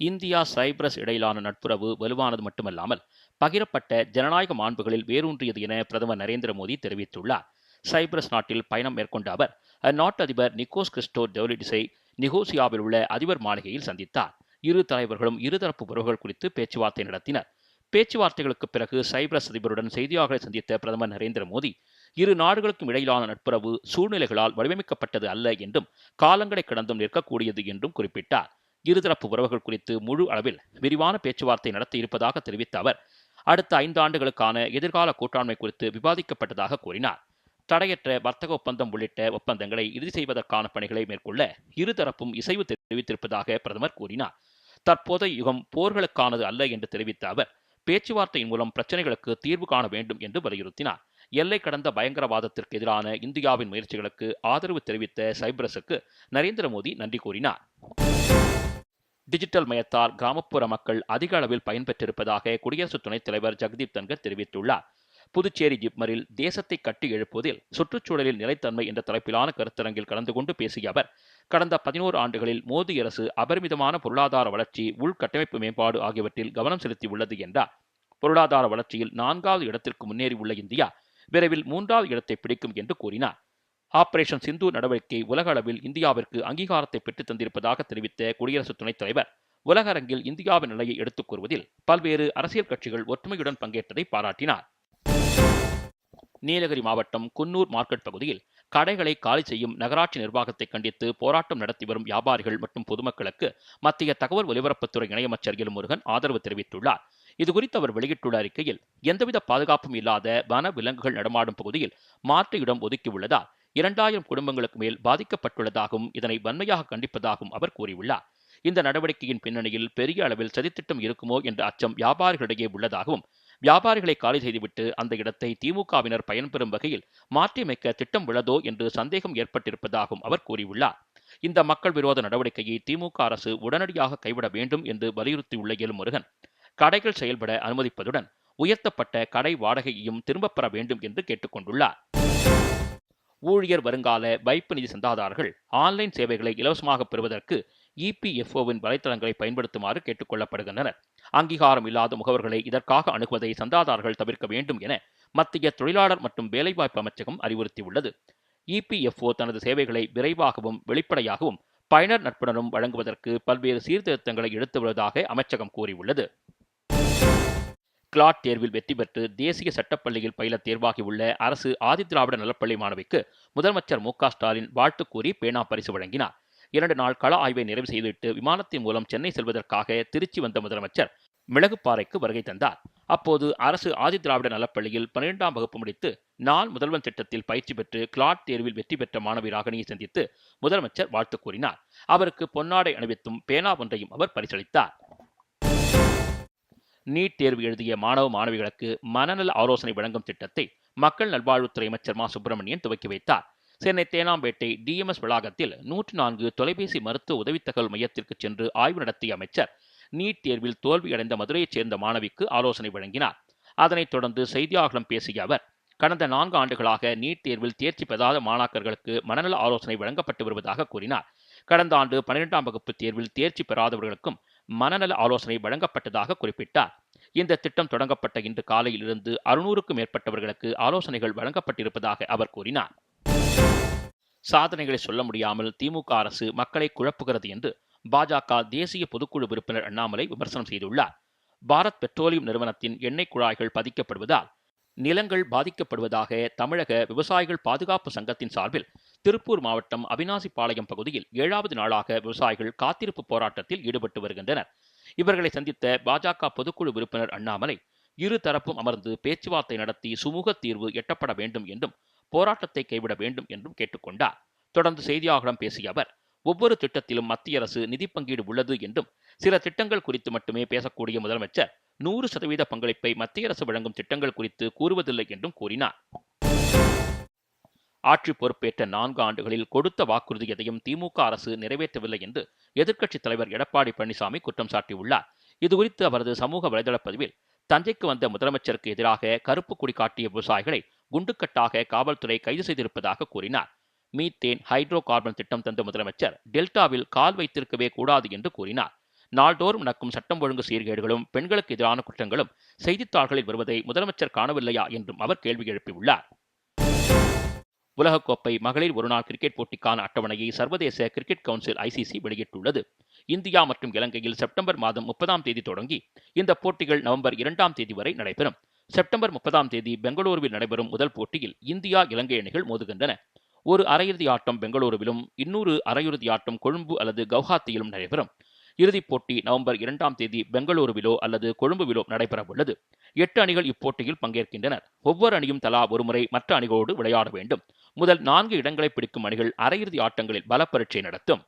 India Cyprus இடையிலான நட்புறவு வலுவானது மட்டுமல்லாமல் பகிரப்பட்ட ஜனநாயக மாண்புகளில் வேரூன்றியது என பிரதமர் நரேந்திர மோடி தெரிவித்துள்ளார். சைப்ரஸ் நாட்டில் பயணம் மேற்கொண்ட அவர் அந்நாட்டு அதிபர் நிக்கோஸ் கிறிஸ்டோ டெவலிடிஸை நிகோசியாவில் உள்ள அதிபர் மாளிகையில் சந்தித்தார். இரு தலைவர்களும் இருதரப்பு உறவுகள் குறித்து பேச்சுவார்த்தை நடத்தினர். பேச்சுவார்த்தைகளுக்கு பிறகு சைப்ரஸ் அதிபருடன் செய்தியாளர்களை சந்தித்த பிரதமர் நரேந்திர மோடி இரு நாடுகளுக்கும் இடையிலான நட்புறவு சூழ்நிலைகளால் வடிவமைக்கப்பட்டது அல்ல என்றும் காலங்களை கடந்தும் நிற்கக்கூடியது என்றும் குறிப்பிட்டார். இருதரப்பு உறவுகள் குறித்து முழு அளவில் விரிவான பேச்சுவார்த்தை நடத்தி இருப்பதாக தெரிவித்த அவர் அடுத்த ஐந்து ஆண்டுகளுக்கான எதிர்கால கூட்டாண்மை குறித்து விவாதிக்கப்பட்டதாக கூறினார். தடையற்ற வர்த்தக ஒப்பந்தம் உள்ளிட்ட ஒப்பந்தங்களை இறுதி செய்வதற்கான பணிகளை மேற்கொள்ள இருதரப்பும் இசைவு தெரிவித்திருப்பதாக பிரதமர் கூறினார். தற்போதைய யுகம் போர்களுக்கானது அல்ல என்று தெரிவித்த அவர் பேச்சுவார்த்தையின் மூலம் பிரச்சனைகளுக்கு தீர்வு காண வேண்டும் என்று வலியுறுத்தினார். எல்லை கடந்த பயங்கரவாதத்திற்கு எதிரான இந்தியாவின் முயற்சிகளுக்கு ஆதரவு தெரிவித்த சைப்ரஸுக்கு நரேந்திர மோடி நன்றி கூறினார். டிஜிட்டல் மயத்தால் கிராமப்புற மக்கள் அதிக அளவில் பயன்பெற்றிருப்பதாக குடியரசு துணைத் தலைவர் ஜெகதீப் தன்கர் தெரிவித்துள்ளார். புதுச்சேரி ஜிப்மரில் தேசத்தை கட்டி எழுப்புவதில் சுற்றுச்சூழலில் நிலைத்தன்மை என்ற தலைப்பிலான கருத்தரங்கில் கலந்து கொண்டு பேசிய அவர் கடந்த பதினோரு ஆண்டுகளில் மோடி அரசு அபரிமிதமான பொருளாதார வளர்ச்சி உள்கட்டமைப்பு மேம்பாடு ஆகியவற்றில் கவனம் செலுத்தியுள்ளது என்றார். பொருளாதார வளர்ச்சியில் நான்காவது இடத்திற்கு முன்னேறி உள்ள இந்தியா விரைவில் மூன்றாவது இடத்தை பிடிக்கும் என்று கூறினார். ஆபரேஷன் சிந்து நடவடிக்கை உலக அளவில் இந்தியாவிற்கு அங்கீகாரத்தை பெற்றுத் தந்திருப்பதாக தெரிவித்த குடியரசு துணைத் தலைவர் உலக அரங்கில் இந்தியாவின் நிலையை எடுத்துக் கூறுவதில் பல்வேறு அரசியல் கட்சிகள் ஒற்றுமையுடன் பங்கேற்றதை பாராட்டினார். நீலகிரி மாவட்டம் குன்னூர் மார்க்கெட் பகுதியில் கடைகளை காலி செய்யும் நகராட்சி நிர்வாகத்தை கண்டித்து போராட்டம் நடத்தி வரும் வியாபாரிகள் மற்றும் பொதுமக்களுக்கு மத்திய தகவல் ஒலிபரப்புத்துறை இணையமைச்சர் எல் முருகன் ஆதரவு தெரிவித்துள்ளார். இதுகுறித்து அவர் வெளியிட்டுள்ள அறிக்கையில் எந்தவித பாதுகாப்பும் இல்லாத வன விலங்குகள் நடமாடும் பகுதியில் மாற்று இடம் ஒதுக்கியுள்ளதால் இரண்டாயிரம் குடும்பங்களுக்கு மேல் பாதிக்கப்பட்டுள்ளதாகவும் இதனை வன்மையாக கண்டிப்பதாகவும் அவர் கூறியுள்ளார். இந்த நடவடிக்கையின் பின்னணியில் பெரிய அளவில் சதித்திட்டம் இருக்குமோ என்ற அச்சம் வியாபாரிகளிடையே உள்ளதாகவும் வியாபாரிகளை காலி செய்துவிட்டு அந்த இடத்தை திமுகவினர் பயன்பெறும் வகையில் மாற்றியமைக்க திட்டம் உள்ளதோ என்று சந்தேகம் ஏற்பட்டிருப்பதாகவும் அவர் கூறியுள்ளார். இந்த மக்கள் விரோத நடவடிக்கையை திமுக அரசு உடனடியாக கைவிட வேண்டும் என்று வலியுறுத்தியுள்ள எல் முருகன் கடைகள் செயல்பட அனுமதிப்பதுடன் உயர்த்தப்பட்ட கடை வாடகையையும் திரும்பப் பெற வேண்டும் என்று கேட்டுக்கொண்டுள்ளார். ஊழியர் வருங்கால வைப்பு நிதி சந்தாதாரர்கள் ஆன்லைன் சேவைகளை இலவசமாக பெறுவதற்கு இபிஎஃப்ஓவின் வலைத்தளங்களை பயன்படுத்துமாறு கேட்டுக்கொள்ளப்படுகின்றனர். அங்கீகாரம் இல்லாத முகவர்களை இதற்காக அணுகுவதை சந்தாதாரர்கள் தவிர்க்க வேண்டும் என மத்திய தொழிலாளர் மற்றும் வேலைவாய்ப்பு அமைச்சகம் அறிவுறுத்தியுள்ளது. இபிஎஃப்ஓ தனது சேவைகளை விரைவாகவும் வெளிப்படையாகவும் பயனர் நட்புடனும் வழங்குவதற்கு பல்வேறு சீர்திருத்தங்களை எடுத்து வருவதாக அமைச்சகம் கூறியுள்ளது. கிளாட் தேர்வில் வெற்றி பெற்று தேசிய சட்டப்பள்ளியில் பயில தேர்வாகியுள்ள அரசு ஆதிதிராவிட நலப்பள்ளி மாணவிக்கு முதலமைச்சர் மு க ஸ்டாலின் வாழ்த்து கூறி பேனா பரிசு வழங்கினார். இரண்டு நாள் கள ஆய்வை நிறைவு செய்துவிட்டு விமானத்தின் மூலம் சென்னை செல்வதற்காக திருச்சி வந்த முதலமைச்சர் மிளகுப்பாறைக்கு வருகை தந்தார். அப்போது அரசு ஆதிதிராவிட நலப்பள்ளியில் பன்னிரெண்டாம் வகுப்பு முடித்து நான் முதல்வன் திட்டத்தில் பயிற்சி பெற்று கிளாட் தேர்வில் வெற்றி பெற்ற மாணவி ராகினியை சந்தித்து முதலமைச்சர் வாழ்த்து கூறினார். அவருக்கு பொன்னாடை அணிவித்தும் பேனா ஒன்றையும் அவர் பரிசளித்தார். நீட் தேர்வு எழுதிய மாணவ மாணவிகளுக்கு மனநல ஆலோசனை வழங்கும் திட்டத்தை மக்கள் நல்வாழ்வுத்துறை அமைச்சர் மா. சுப்பிரமணியன் துவக்கி வைத்தார். சென்னை தேனாம்பேட்டை டிஎம்எஸ் வளாகத்தில் நூற்று நான்கு தொலைபேசி மருத்துவ உதவித்தகவல் மையத்திற்கு சென்று ஆய்வு நடத்திய அமைச்சர் நீட் தேர்வில் தோல்வியடைந்த மதுரையைச் சேர்ந்த மாணவிக்கு ஆலோசனை வழங்கினார். அதனைத் தொடர்ந்து செய்தியாளர்களிடம் பேசிய அவர் கடந்த நான்கு ஆண்டுகளாக நீட் தேர்வில் தேர்ச்சி பெறாத மாணாக்கர்களுக்கு மனநல ஆலோசனை வழங்கப்பட்டு வருவதாக கூறினார். கடந்த ஆண்டு பன்னிரெண்டாம் வகுப்பு தேர்வில் தேர்ச்சி பெறாதவர்களுக்கும் மனநல ஆலோசனை வழங்கப்பட்டதாக குறிப்பிட்டார். இந்த திட்டம் தொடங்கப்பட்ட இன்று காலையிலிருந்து அறுநூறுக்கும் மேற்பட்டவர்களுக்கு ஆலோசனைகள் வழங்கப்பட்டிருப்பதாக அவர் கூறினார். சாதனைகளை சொல்ல முடியாமல் திமுக அரசு மக்களை குழப்புகிறது என்று பாஜக தேசிய பொதுக்குழு உறுப்பினர் அண்ணாமலை விமர்சனம் செய்துள்ளார். பாரத் பெட்ரோலியம் நிறுவனத்தின் எண்ணெய் குழாய்கள் பதிக்கப்படுவதால் நிலங்கள் பாதிக்கப்படுவதாக தமிழக விவசாயிகள் பாதுகாப்பு சங்கத்தின் சார்பில் திருப்பூர் மாவட்டம் அவினாசிப்பாளையம் பகுதியில் ஏழாவது நாளாக விவசாயிகள் காத்திருப்பு போராட்டத்தில் ஈடுபட்டு வருகின்றனர். இவர்களை சந்தித்த பாஜக பொதுக்குழு உறுப்பினர் அண்ணாமலை இரு தரப்பும் அமர்ந்து பேச்சுவார்த்தை நடத்தி சுமூக தீர்வு எட்டப்பட வேண்டும் என்றும் போராட்டத்தை கைவிட வேண்டும் என்றும் கேட்டுக்கொண்டார். தொடர்ந்து செய்தியாளர்களிடம் பேசிய அவர் ஒவ்வொரு திட்டத்திலும் மத்திய அரசு நிதி பங்கீடு உள்ளது என்றும் சில திட்டங்கள் குறித்து மட்டுமே பேசக்கூடிய முதலமைச்சர் நூறு சதவீத பங்களிப்பை மத்திய அரசு வழங்கும் திட்டங்கள் குறித்து கூறுவதில்லை என்றும் கூறினார். ஆட்சி பொறுப்பேற்ற நான்கு ஆண்டுகளில் கொடுத்த வாக்குறுதி எதையும் திமுக அரசு நிறைவேற்றவில்லை என்று எதிர்க்கட்சித் தலைவர் எடப்பாடி பழனிசாமி குற்றம் சாட்டியுள்ளார். இதுகுறித்து அவரது சமூக வலைதள பதிவில் தஞ்சைக்கு வந்த முதலமைச்சருக்கு எதிராக கருப்பு கொடி காட்டிய விவசாயிகளை குண்டுக்கட்டாக காவல்துறை கைது செய்திருப்பதாக கூறினார். மீத்தேன் ஹைட்ரோ கார்பன் திட்டம் தந்த முதலமைச்சர் டெல்டாவில் கால் வைத்திருக்கவே கூடாது என்று கூறினார். நாள்தோறும் நடக்கும் சட்டம் ஒழுங்கு சீர்கேடுகளும் பெண்களுக்கு எதிரான குற்றங்களும் செய்தித்தாள்களில் வருவதை முதலமைச்சர் காணவில்லையா என்றும் அவர் கேள்வி எழுப்பியுள்ளார். உலகக்கோப்பை மகளிர் ஒருநாள் கிரிக்கெட் போட்டிக்கான அட்டவணையை சர்வதேச கிரிக்கெட் கவுன்சில் ஐசிசி வெளியிட்டுள்ளது. இந்தியா மற்றும் இலங்கையில் செப்டம்பர் மாதம் முப்பதாம் தேதி தொடங்கி இந்த போட்டிகள் நவம்பர் இரண்டாம் தேதி வரை நடைபெறும். செப்டம்பர் முப்பதாம் தேதி பெங்களூருவில் நடைபெறும் முதல் போட்டியில் இந்தியா இலங்கை அணிகள் மோதுகின்றன. ஒரு அரையிறுதி ஆட்டம் பெங்களூருவிலும் இன்னொரு அரையிறுதி ஆட்டம் கொழும்பு அல்லது கவுஹாத்தியிலும் நடைபெறும். இறுதிப் போட்டி நவம்பர் இரண்டாம் தேதி பெங்களூருவிலோ அல்லது கொழும்புவிலோ நடைபெறவுள்ளது. எட்டு அணிகள் இப்போட்டியில் பங்கேற்கின்றனர். ஒவ்வொரு அணியும் தலா ஒருமுறை மற்ற அணிகளோடு விளையாட வேண்டும். முதல் நான்கு இடங்களை பிடிக்கும் அணிகள் அரையிறுதி ஆட்டங்களில் பலப்பரீட்சை நடத்தும்.